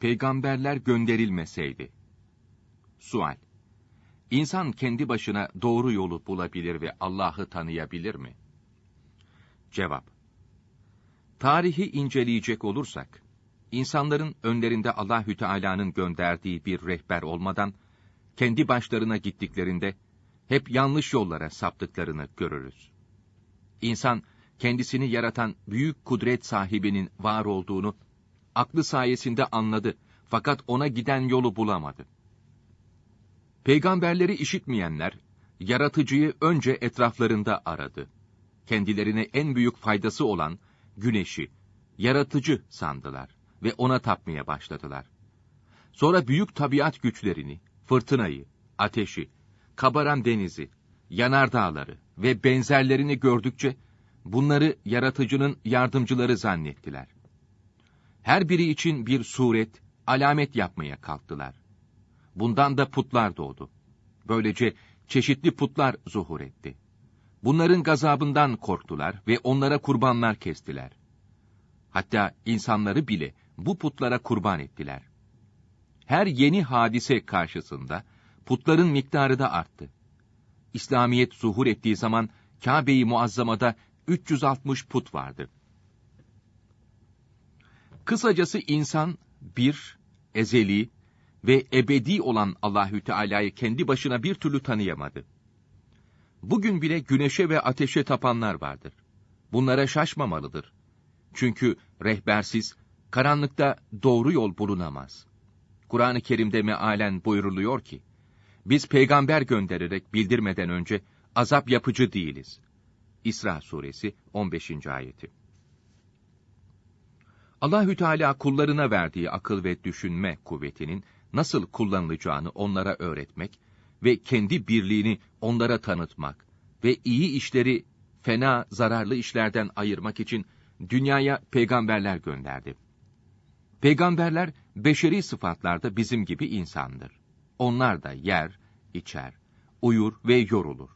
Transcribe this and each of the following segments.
peygamberler gönderilmeseydi. Sual İnsan kendi başına doğru yolu bulabilir ve Allah'ı tanıyabilir mi? Cevap Tarihi inceleyecek olursak, insanların önlerinde Allahü Teala'nın gönderdiği bir rehber olmadan, kendi başlarına gittiklerinde, hep yanlış yollara saptıklarını görürüz. İnsan, kendisini yaratan büyük kudret sahibinin var olduğunu, aklı sayesinde anladı fakat ona giden yolu bulamadı. Peygamberleri işitmeyenler, yaratıcıyı önce etraflarında aradı. Kendilerine en büyük faydası olan güneşi, yaratıcı sandılar ve ona tapmaya başladılar. Sonra büyük tabiat güçlerini, fırtınayı, ateşi, kabaran denizi, yanardağları ve benzerlerini gördükçe, bunları yaratıcının yardımcıları zannettiler. Her biri için bir suret, alamet yapmaya kalktılar. Bundan da putlar doğdu. Böylece çeşitli putlar zuhur etti. Bunların gazabından korktular ve onlara kurbanlar kestiler. Hatta insanları bile bu putlara kurban ettiler. Her yeni hadise karşısında putların miktarı da arttı. İslamiyet zuhur ettiği zaman Kabe-i Muazzama'da 360 put vardı. Kısacası insan bir, ezeli ve ebedi olan Allahü Teala'yı kendi başına bir türlü tanıyamadı. Bugün bile güneşe ve ateşe tapanlar vardır. Bunlara şaşmamalıdır. Çünkü rehbersiz, karanlıkta doğru yol bulunamaz. Kur'an-ı Kerim'de mealen buyuruluyor ki, biz peygamber göndererek bildirmeden önce azap yapıcı değiliz. İsra suresi 15. ayeti. Allahü Teala kullarına verdiği akıl ve düşünme kuvvetinin nasıl kullanılacağını onlara öğretmek ve kendi birliğini onlara tanıtmak ve iyi işleri fena, zararlı işlerden ayırmak için dünyaya peygamberler gönderdi. Peygamberler beşeri sıfatlarda bizim gibi insandır. Onlar da yer, içer, uyur ve yorulur.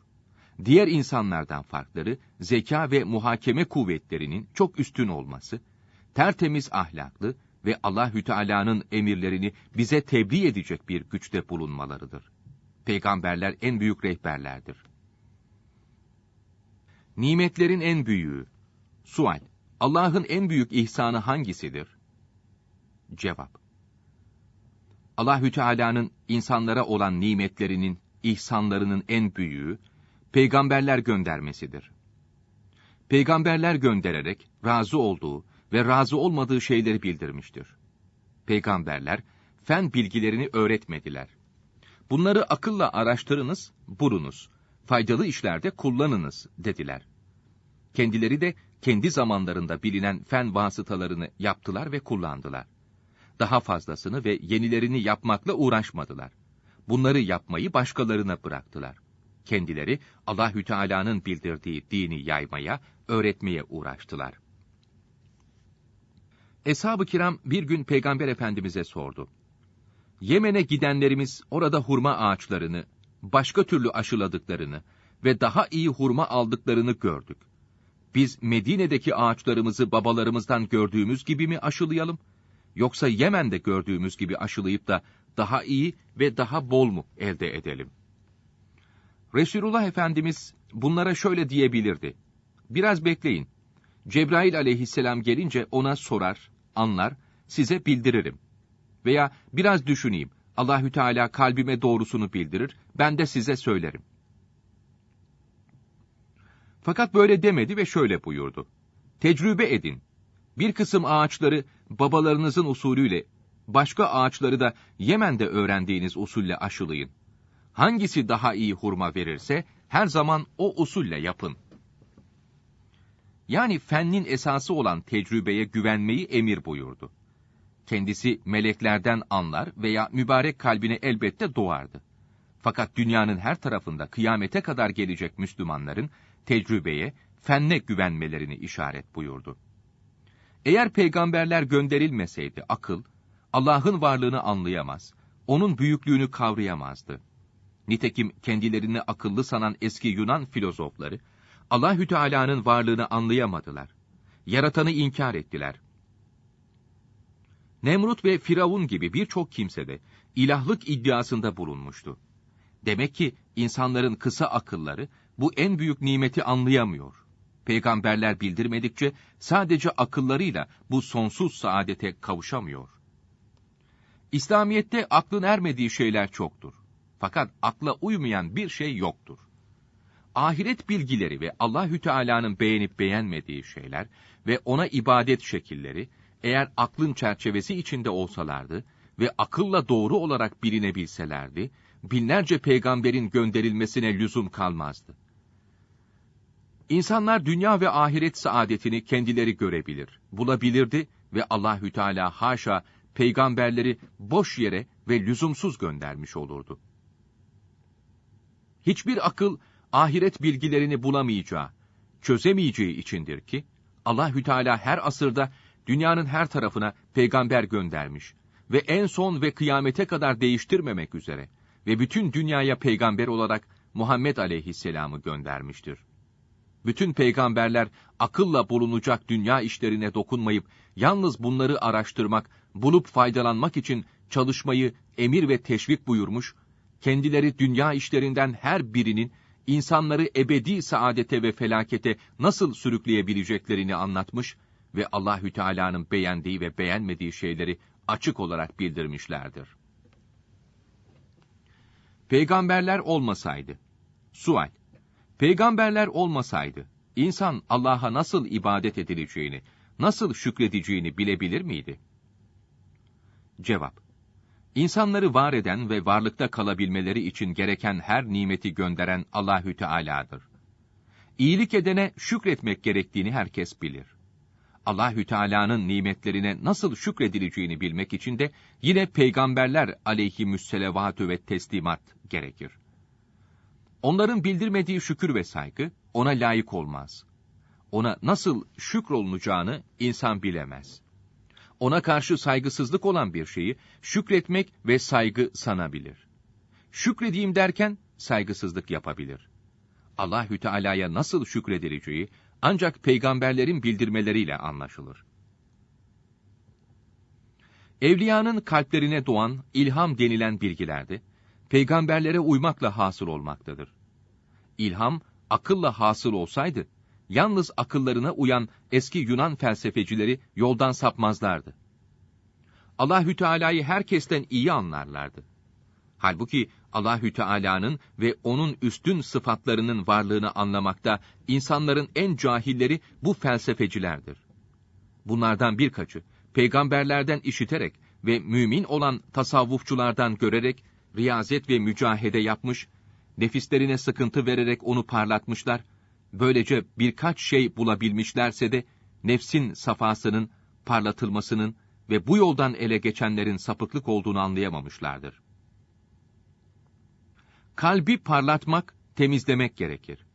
Diğer insanlardan farkları zeka ve muhakeme kuvvetlerinin çok üstün olması, tertemiz ahlaklı ve Allahü Teala'nın emirlerini bize tebliğ edecek bir güçte bulunmalarıdır. Peygamberler en büyük rehberlerdir. Nimetlerin en büyüğü. Sual. Allah'ın en büyük ihsanı hangisidir? Cevap. Allahü Teala'nın insanlara olan nimetlerinin, ihsanlarının en büyüğü peygamberler göndermesidir. Peygamberler göndererek razı olduğu ve razı olmadığı şeyleri bildirmiştir. Peygamberler fen bilgilerini öğretmediler. Bunları akılla araştırınız, bulunuz. Faydalı işlerde kullanınız dediler. Kendileri de kendi zamanlarında bilinen fen vasıtalarını yaptılar ve kullandılar. Daha fazlasını ve yenilerini yapmakla uğraşmadılar. Bunları yapmayı başkalarına bıraktılar. Kendileri Allahü Teala'nın bildirdiği dini yaymaya, öğretmeye uğraştılar. Eshab-ı kiram bir gün Peygamber Efendimiz'e sordu. Yemen'e gidenlerimiz orada hurma ağaçlarını, başka türlü aşıladıklarını ve daha iyi hurma aldıklarını gördük. Biz Medine'deki ağaçlarımızı babalarımızdan gördüğümüz gibi mi aşılayalım? Yoksa Yemen'de gördüğümüz gibi aşılayıp da daha iyi ve daha bol mu elde edelim? Resulullah Efendimiz bunlara şöyle diyebilirdi. Biraz bekleyin. Cebrail aleyhisselam gelince ona sorar, anlar, size bildiririm. Veya biraz düşüneyim, Allahü Teala kalbime doğrusunu bildirir, ben de size söylerim. Fakat böyle demedi ve şöyle buyurdu. Tecrübe edin. Bir kısım ağaçları babalarınızın usulüyle, başka ağaçları da Yemen'de öğrendiğiniz usulle aşılayın. Hangisi daha iyi hurma verirse, her zaman o usulle yapın.'' Yani fennin esası olan tecrübeye güvenmeyi emir buyurdu. Kendisi meleklerden anlar veya mübarek kalbine elbette doğardı. Fakat dünyanın her tarafında kıyamete kadar gelecek Müslümanların tecrübeye, fenne güvenmelerini işaret buyurdu. Eğer peygamberler gönderilmeseydi akıl, Allah'ın varlığını anlayamaz, onun büyüklüğünü kavrayamazdı. Nitekim kendilerini akıllı sanan eski Yunan filozofları, Allahü Teala'nın varlığını anlayamadılar. Yaratanı inkar ettiler. Nemrut ve Firavun gibi birçok kimse de ilahlık iddiasında bulunmuştu. Demek ki insanların kısa akılları bu en büyük nimeti anlayamıyor. Peygamberler bildirmedikçe sadece akıllarıyla bu sonsuz saadete kavuşamıyor. İslamiyette aklın ermediği şeyler çoktur. Fakat akla uymayan bir şey yoktur. Ahiret bilgileri ve Allahü Teala'nın beğenip beğenmediği şeyler ve ona ibadet şekilleri eğer aklın çerçevesi içinde olsalardı ve akılla doğru olarak bilinebilselerdi, binlerce peygamberin gönderilmesine lüzum kalmazdı. İnsanlar dünya ve ahiret saadetini kendileri görebilir, bulabilirdi ve Allahü Teala haşa peygamberleri boş yere ve lüzumsuz göndermiş olurdu. Hiçbir akıl ahiret bilgilerini bulamayacağı, çözemeyeceği içindir ki Allahü Teala her asırda dünyanın her tarafına peygamber göndermiş ve en son ve kıyamete kadar değiştirmemek üzere ve bütün dünyaya peygamber olarak Muhammed aleyhisselamı göndermiştir. Bütün peygamberler akılla bulunacak dünya işlerine dokunmayıp yalnız bunları araştırmak, bulup faydalanmak için çalışmayı emir ve teşvik buyurmuş, kendileri dünya işlerinden her birinin insanları ebedi saadete ve felakete nasıl sürükleyebileceklerini anlatmış ve Allahü Teala'nın beğendiği ve beğenmediği şeyleri açık olarak bildirmişlerdir. Peygamberler olmasaydı. Sual. Peygamberler olmasaydı, insan Allah'a nasıl ibadet edileceğini, nasıl şükredeceğini bilebilir miydi? Cevap. İnsanları var eden ve varlıkta kalabilmeleri için gereken her nimeti gönderen Allahü Teala'dır. İyilik edene şükretmek gerektiğini herkes bilir. Allahü Teala'nın nimetlerine nasıl şükredileceğini bilmek için de yine peygamberler aleyhimüsselavatü ve teslimat gerekir. Onların bildirmediği şükür ve saygı ona layık olmaz. Ona nasıl şükrolunacağını insan bilemez. Ona karşı saygısızlık olan bir şeyi şükretmek ve saygı sanabilir. Şükredeyim derken saygısızlık yapabilir. Allahü Teala'ya nasıl şükredileceği ancak peygamberlerin bildirmeleriyle anlaşılır. Evliyanın kalplerine doğan ilham denilen bilgilerde, peygamberlere uymakla hasıl olmaktadır. İlham, akılla hasıl olsaydı, yalnız akıllarına uyan eski Yunan felsefecileri yoldan sapmazlardı. Allahü Teala'yı herkesten iyi anlarlardı. Halbuki Allahü Teala'nın ve onun üstün sıfatlarının varlığını anlamakta insanların en cahilleri bu felsefecilerdir. Bunlardan birkaçı peygamberlerden işiterek ve mümin olan tasavvufçulardan görerek riyazet ve mücahede yapmış, nefislerine sıkıntı vererek onu parlatmışlar, böylece birkaç şey bulabilmişlerse de nefsin safasının, parlatılmasının ve bu yoldan ele geçenlerin sapıklık olduğunu anlayamamışlardır. Kalbi parlatmak, temizlemek gerekir.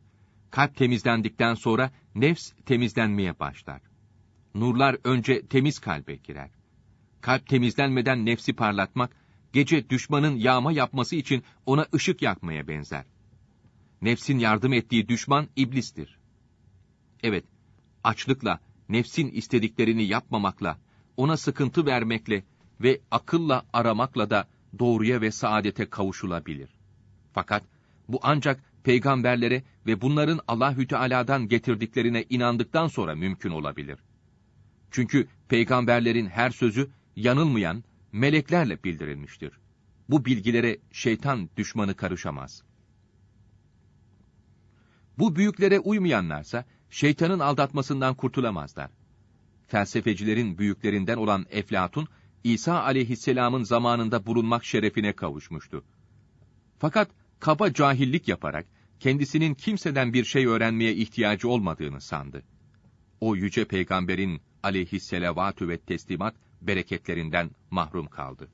Kalp temizlendikten sonra nefs temizlenmeye başlar. Nurlar önce temiz kalbe girer. Kalp temizlenmeden nefsi parlatmak, gece düşmanın yağma yapması için ona ışık yakmaya benzer. Nefsin yardım ettiği düşman iblistir. Evet, açlıkla, nefsin istediklerini yapmamakla, ona sıkıntı vermekle ve akılla aramakla da doğruya ve saadete kavuşulabilir. Fakat bu ancak peygamberlere ve bunların Allahü Teala'dan getirdiklerine inandıktan sonra mümkün olabilir. Çünkü peygamberlerin her sözü yanılmayan meleklerle bildirilmiştir. Bu bilgilere şeytan düşmanı karışamaz. Bu büyüklere uymayanlarsa şeytanın aldatmasından kurtulamazlar. Felsefecilerin büyüklerinden olan Eflatun, İsa aleyhisselamın zamanında bulunmak şerefine kavuşmuştu. Fakat kaba cahillik yaparak kendisinin kimseden bir şey öğrenmeye ihtiyacı olmadığını sandı. O yüce peygamberin aleyhisselavatü ve teslimat bereketlerinden mahrum kaldı.